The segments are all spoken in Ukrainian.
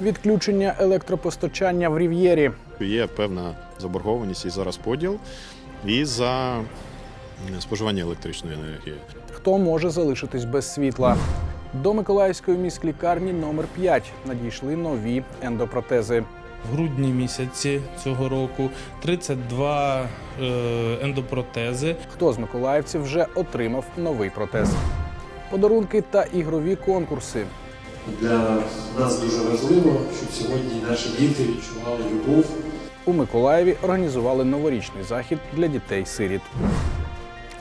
Відключення електропостачання в Рів'єрі. Є певна заборгованість і за розподіл, і за споживання електричної енергії. Хто може залишитись без світла? До Миколаївської міськлікарні номер 5 надійшли нові ендопротези. В грудні місяці цього року 32 е, ендопротези. Хто з миколаївців вже отримав новий протез? Подарунки та ігрові конкурси. Для нас дуже важливо, щоб сьогодні наші діти відчували любов У Миколаєві організували новорічний захід для дітей-сиріт.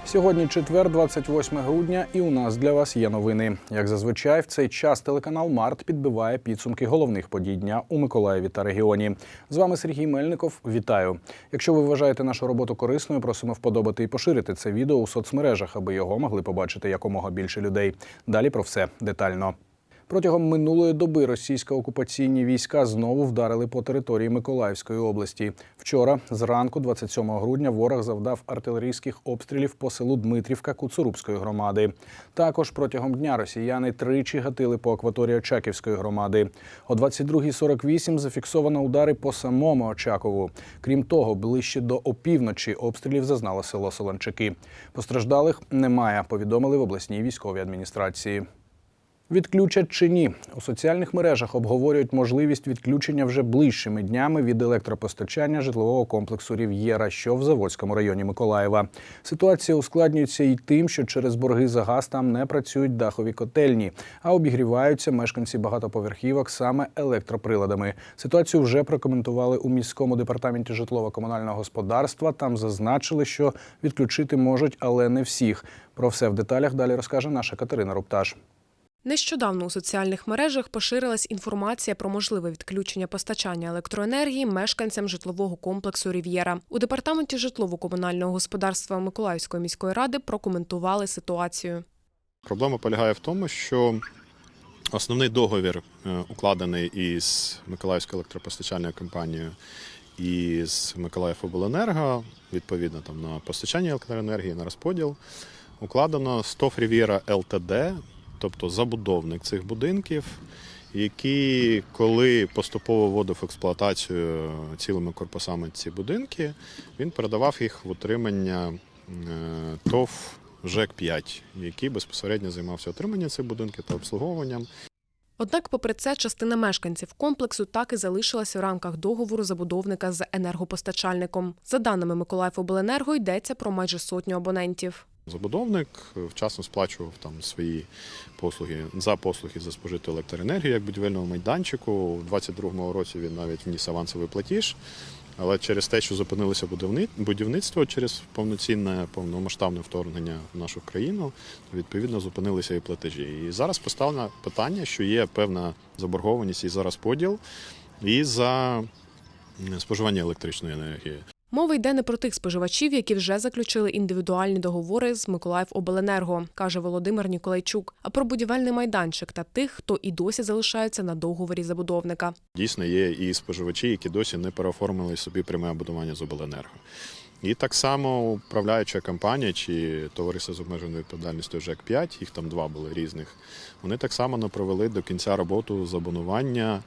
Сьогодні четвер, 28 грудня, і у нас для вас є новини. Як зазвичай, в цей час телеканал Март підбиває підсумки головних подій дня у Миколаєві та регіоні. З вами Сергій Мельников. Вітаю! Якщо ви вважаєте нашу роботу корисною, просимо вподобати і поширити це відео у соцмережах, аби його могли побачити якомога більше людей. Далі про все детально. Протягом минулої доби російсько-окупаційні війська знову вдарили по території Миколаївської області. Вчора, зранку, 27 грудня, ворог завдав артилерійських обстрілів по селу Дмитрівка Куцурубської громади. Також протягом дня росіяни тричі гатили по акваторії Очаківської громади. О 22.48 зафіксовано удари по самому Очакову. Крім того, ближче до опівночі обстрілів зазнало село Солончаки. Постраждалих немає. Повідомили в обласній військовій адміністрації. Відключать чи ні у соціальних мережах обговорюють можливість відключення вже ближчими днями від електропостачання житлового комплексу Рів'єра, що в Заводському районі Миколаєва. Ситуація ускладнюється і тим, що через борги за газ там не працюють дахові котельні, а обігріваються мешканці багатоповерхівок саме електроприладами. Ситуацію вже прокоментували у міському департаменті житлово-комунального господарства. Там зазначили, що відключити можуть, але не всіх. Про все в деталях далі розкаже наша Катерина Рупташ. Нещодавно у соціальних мережах поширилась інформація про можливе відключення постачання електроенергії мешканцям житлового комплексу Рів'єра. У департаменті житлово-комунального господарства Миколаївської міської ради прокоментували ситуацію. Проблема полягає в тому, що основний договір, е, укладений із Миколаївською електропостачальною компанією і з Миколаївобленерго, відповідно там на постачання електроенергії, на розподіл, укладено СТОФ Рів'єра ЛТД, тобто забудовник цих будинків, який, коли поступово вводив експлуатацію цілими корпусами ці будинки, він передавав їх в утримання е, ТОВ ЖЕК-5, який безпосередньо займався отриманням цих будинків та обслуговуванням. Однак, попри це, частина мешканців комплексу так і залишилася в рамках договору забудовника з енергопостачальником. За даними Миколаївобленерго, йдеться про майже сотню абонентів. Забудовник вчасно сплачував там свої послуги за послуги за спожиту електроенергію як будівельного майданчику. У 2022 році він навіть вніс авансовий платіж. Але через те, що зупинилося будівництво через повноцінне повномасштабне вторгнення в нашу країну, відповідно зупинилися і платежі. І зараз поставлено питання, що є певна заборгованість і за розподіл, і за споживання електричної енергії. Мова йде не про тих споживачів, які вже заключили індивідуальні договори з Миколаївобленерго, каже Володимир Ніколайчук, а про будівельний майданчик та тих, хто і досі залишається на договорі забудовника. Дійсно, є і споживачі, які досі не переоформили собі пряме абонування з обленерго. І так само управляюча компанія чи товариство з обмеженою відповідальністю ЖЕК-5, їх там два були різних. Вони так само не провели до кінця роботу з абонування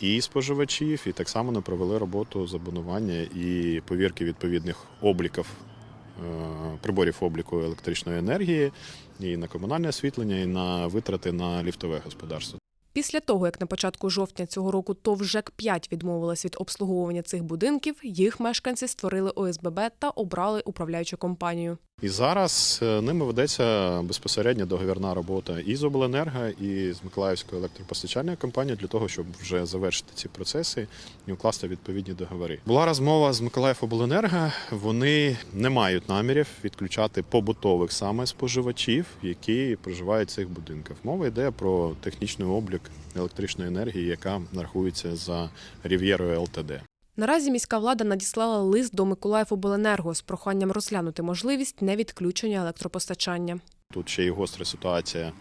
і споживачів, і так само не провели роботу з абонування і повірки відповідних обліків е, приборів обліку електричної енергії і на комунальне освітлення, і на витрати на ліфтове господарство. Після того, як на початку жовтня цього року ТОВ ЖЕК-5 відмовилась від обслуговування цих будинків, їх мешканці створили ОСББ та обрали управляючу компанію. І зараз е, ними ведеться безпосередньо договірна робота і з обленерго, і з Миколаївською електропостачальною компанією для того, щоб вже завершити ці процеси і укласти відповідні договори. Була розмова з Миколаївобленерго. Вони не мають намірів відключати побутових саме споживачів, які проживають в цих будинках. Мова йде про технічний облік електричної енергії, яка нарахується за Рів'єрою ЛТД. Наразі міська влада надіслала лист до Миколаївобленерго з проханням розглянути можливість невідключення електропостачання. Тут ще й гостра ситуація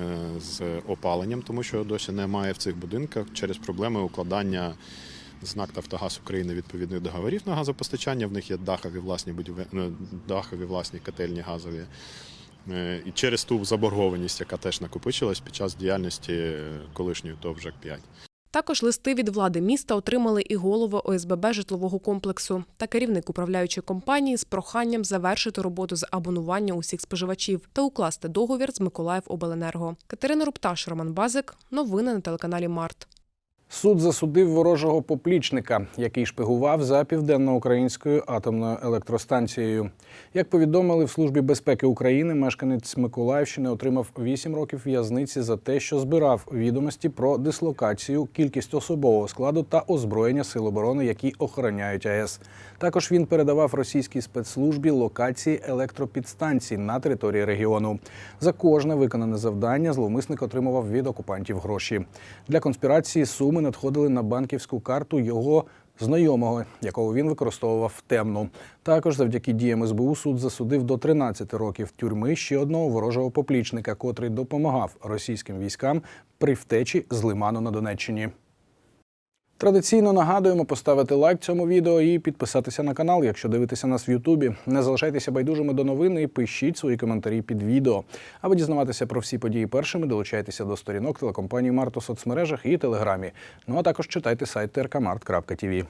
е, з опаленням, тому що досі немає в цих будинках через проблеми укладання з НАК «Нафтогаз України відповідних договорів на газопостачання. В них є дахові власні будівель... ну, дахові власні котельні газові. Е, І через ту заборгованість, яка теж накопичилась під час діяльності колишньої ТОВ ЖЕК-5. Також листи від влади міста отримали і голови ОСББ житлового комплексу та керівник управляючої компанії з проханням завершити роботу з абонування усіх споживачів та укласти договір з Миколаїв Обленерго. Катерина Рупташ, Роман Базик. Новини на телеканалі Март. Суд засудив ворожого поплічника, який шпигував за південноукраїнською атомною електростанцією. Як повідомили в службі безпеки України, мешканець Миколаївщини отримав 8 років в'язниці за те, що збирав відомості про дислокацію, кількість особового складу та озброєння сил оборони, які охороняють АЕС. Також він передавав російській спецслужбі локації електропідстанцій на території регіону. За кожне виконане завдання зловмисник отримував від окупантів гроші. Для конспірації суми надходили на банківську карту його знайомого, якого він використовував темну. Також завдяки діям СБУ суд засудив до 13 років тюрми ще одного ворожого поплічника, котрий допомагав російським військам при втечі з Лиману на Донеччині. Традиційно нагадуємо поставити лайк цьому відео і підписатися на канал, якщо дивитеся нас в Ютубі. Не залишайтеся байдужими до новини і пишіть свої коментарі під відео. Аби дізнаватися про всі події першими, долучайтеся до сторінок телекомпанії Март у соцмережах і Телеграмі. Ну а також читайте сайт trkmart.tv.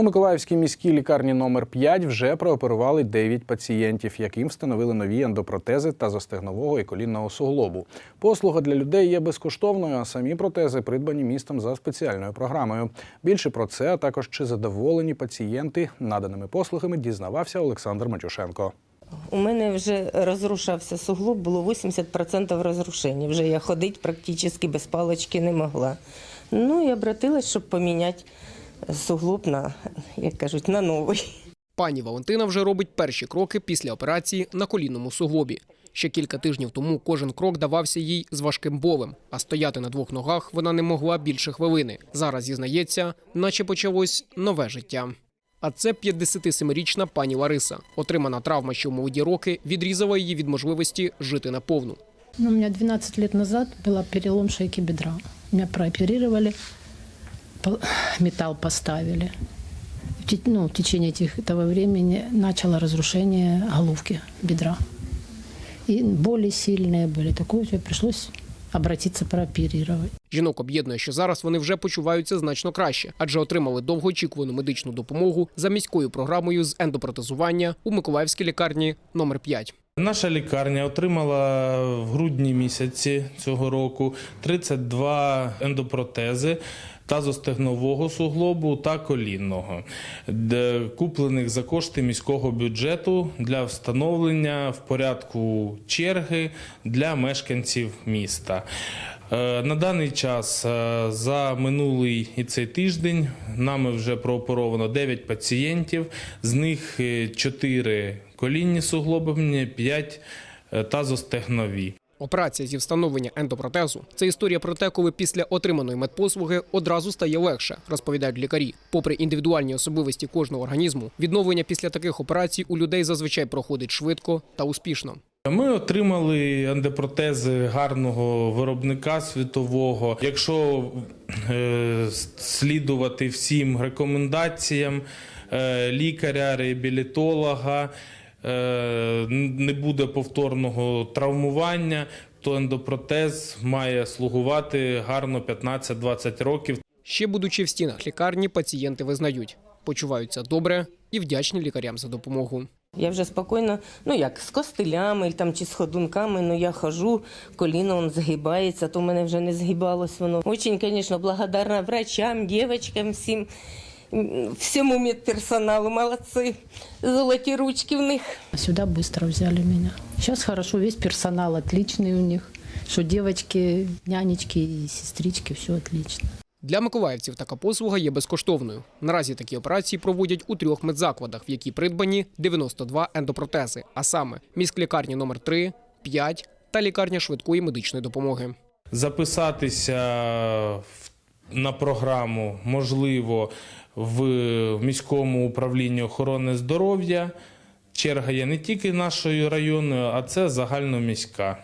У Миколаївській міській лікарні номер 5 вже прооперували 9 пацієнтів, яким встановили нові ендопротези та застегнового і колінного суглобу. Послуга для людей є безкоштовною, а самі протези придбані містом за спеціальною програмою. Більше про це, а також чи задоволені пацієнти наданими послугами, дізнавався Олександр Матюшенко. У мене вже розрушався суглоб, було 80% розрушення. Вже я ходити практично без палички не могла. Ну і обратилась, щоб поміняти суглоб на, як кажуть, на новий. Пані Валентина вже робить перші кроки після операції на колінному суглобі. Ще кілька тижнів тому кожен крок давався їй з важким болем, а стояти на двох ногах вона не могла більше хвилини. Зараз зізнається, наче почалось нове життя. А це 57-річна пані Лариса. Отримана травма, що в молоді роки відрізала її від можливості жити наповну. Ну, у меня 12 лет назад был перелом шейки бедра. Меня прооперировали, по- металл поставили. В те- ну, в течение этих, этого времени начало разрушение головки бедра. И боли сильные были. Такое все пришлось обратиться прооперировать. Жінок об'єднує, що зараз вони вже почуваються значно краще, адже отримали довгоочікувану медичну допомогу за міською програмою з ендопротезування у Миколаївській лікарні номер 5. Наша лікарня отримала в грудні місяці цього року 32 ендопротези тазостегнового суглобу та колінного, куплених за кошти міського бюджету для встановлення в порядку черги для мешканців міста. Е, На даний час е, за минулий і цей тиждень нами вже прооперовано 9 пацієнтів, з них 4 колінні суглоби, 5 тазостегнові. Операція зі встановлення ендопротезу це історія про те, коли після отриманої медпослуги одразу стає легше, розповідають лікарі. Попри індивідуальні особливості кожного організму, відновлення після таких операцій у людей зазвичай проходить швидко та успішно. Ми отримали ендопротези гарного виробника світового. Якщо е, слідувати всім рекомендаціям е, лікаря, реабілітолога, не буде повторного травмування, то ендопротез має слугувати гарно 15-20 років. Ще будучи в стінах лікарні, пацієнти визнають, почуваються добре і вдячні лікарям за допомогу. Я вже спокійно, ну як, з костилями там, чи з ходунками, ну я хожу, коліно он згибається, то в мене вже не згибалось воно. Очень, звісно, благодарна врачам, дівчатам, всім, м, всьому медперсоналу, молодці, золоті ручки в них. Сюда быстро взяли меня. Сейчас хорошо, весь персонал отличный у них. Что девочки, нянечки и сестрички, все отлично. Для миколаївців така послуга є безкоштовною. Наразі такі операції проводять у трьох медзакладах, в які придбані 92 ендопротези, а саме міськлікарні номер 3, 5 та лікарня швидкої медичної допомоги. Записатися в- на програму можливо в міському управлінні охорони здоров'я. Черга є не тільки нашою районною, а це загальноміська.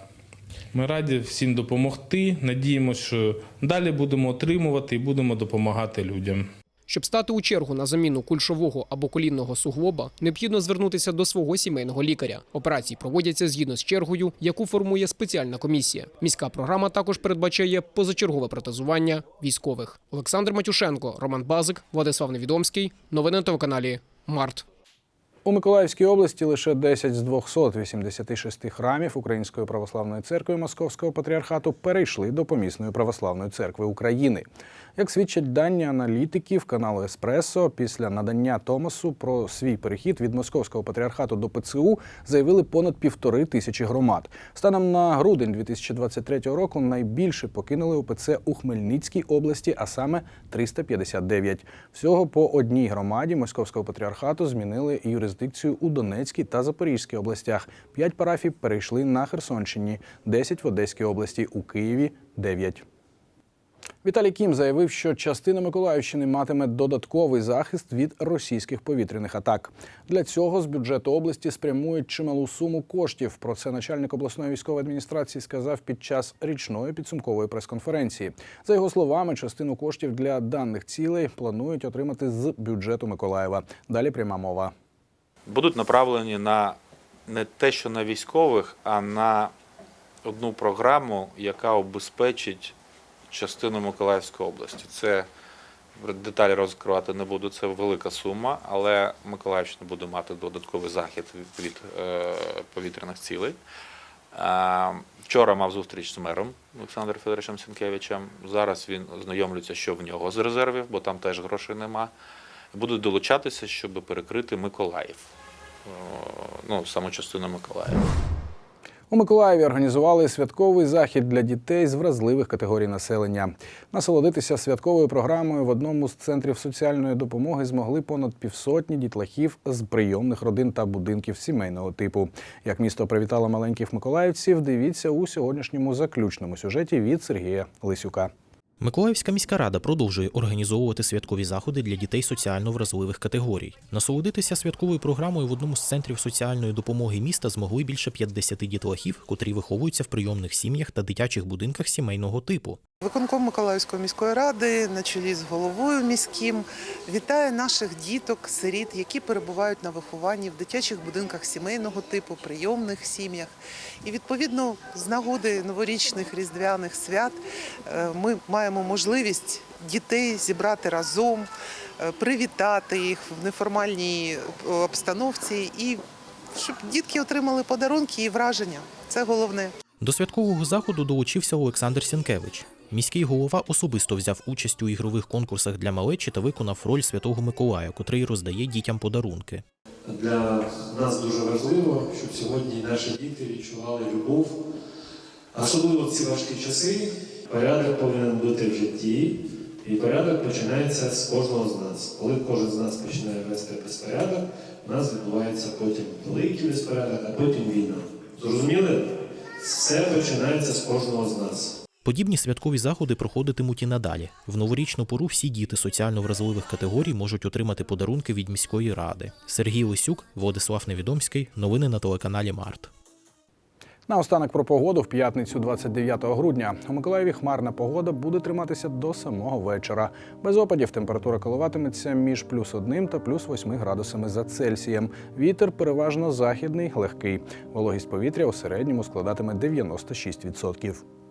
Ми раді всім допомогти. Надіємося, що далі будемо отримувати і будемо допомагати людям. Щоб стати у чергу на заміну кульшового або колінного суглоба, необхідно звернутися до свого сімейного лікаря. Операції проводяться згідно з чергою, яку формує спеціальна комісія. Міська програма також передбачає позачергове протезування військових. Олександр Матюшенко, Роман Базик, Владислав Невідомський. Новини на телеканалі Март. У Миколаївській області лише 10 з 286 храмів Української православної церкви Московського патріархату перейшли до помісної православної церкви України. Як свідчать дані аналітиків каналу Еспресо, після надання Томасу про свій перехід від Московського патріархату до ПЦУ заявили понад півтори тисячі громад. Станом на грудень 2023 року найбільше покинули УПЦ у Хмельницькій області, а саме 359. Всього по одній громаді Московського патріархату змінили юрисдикцію у Донецькій та Запорізькій областях. П'ять парафій перейшли на Херсонщині, 10 в Одеській області, у Києві 9. Віталій Кім заявив, що частина Миколаївщини матиме додатковий захист від російських повітряних атак. Для цього з бюджету області спрямують чималу суму коштів. Про це начальник обласної військової адміністрації сказав під час річної підсумкової прес-конференції. За його словами, частину коштів для даних цілей планують отримати з бюджету Миколаєва. Далі пряма мова. будуть направлені на не те, що на військових, а на одну програму, яка обезпечить частину Миколаївської області. Це деталі розкривати не буду, це велика сума, але Миколаївщина буде мати додатковий захід від, е, повітряних цілей. Е, Вчора мав зустріч з мером Олександром Федоровичем Сінкевичем. Зараз він знайомлюється, що в нього з резервів, бо там теж грошей нема. Будуть долучатися, щоб перекрити Миколаїв. Е, Ну, саму частину Миколаєва. У Миколаєві організували святковий захід для дітей з вразливих категорій населення. Насолодитися святковою програмою в одному з центрів соціальної допомоги змогли понад півсотні дітлахів з прийомних родин та будинків сімейного типу. Як місто привітало маленьких миколаївців, дивіться у сьогоднішньому заключному сюжеті від Сергія Лисюка. Миколаївська міська рада продовжує організовувати святкові заходи для дітей соціально вразливих категорій. Насолодитися святковою програмою в одному з центрів соціальної допомоги міста змогли більше 50 дітлахів, котрі виховуються в прийомних сім'ях та дитячих будинках сімейного типу. Виконком Миколаївської міської ради на чолі з головою міським вітає наших діток, сиріт, які перебувають на вихованні в дитячих будинках сімейного типу, прийомних сім'ях. І відповідно з нагоди новорічних різдвяних свят е, ми маємо можливість дітей зібрати разом, е, привітати їх в неформальній е, обстановці і щоб дітки отримали подарунки і враження. Це головне. До святкового заходу долучився Олександр Сінкевич. Міський голова особисто взяв участь у ігрових конкурсах для малечі та виконав роль святого Миколая, котрий роздає дітям подарунки. Для нас дуже важливо, щоб сьогодні наші діти відчували любов. Особливо в ці важкі часи порядок повинен бути в житті, і порядок починається з кожного з нас. Коли кожен з нас починає вести безпорядок, у нас відбувається потім великий безпорядок, а потім війна. Зрозуміли? Все починається з кожного з нас. Подібні святкові заходи проходитимуть і надалі. В новорічну пору всі діти соціально вразливих категорій можуть отримати подарунки від міської ради. Сергій Лисюк, Владислав Невідомський. Новини на телеканалі Март. Наостанок про погоду в п'ятницю 29 грудня. У Миколаєві хмарна погода буде триматися до самого вечора. Без опадів температура коливатиметься між плюс 1 та плюс 8 градусами за Цельсієм. Вітер переважно західний, легкий. Вологість повітря у середньому складатиме 96%.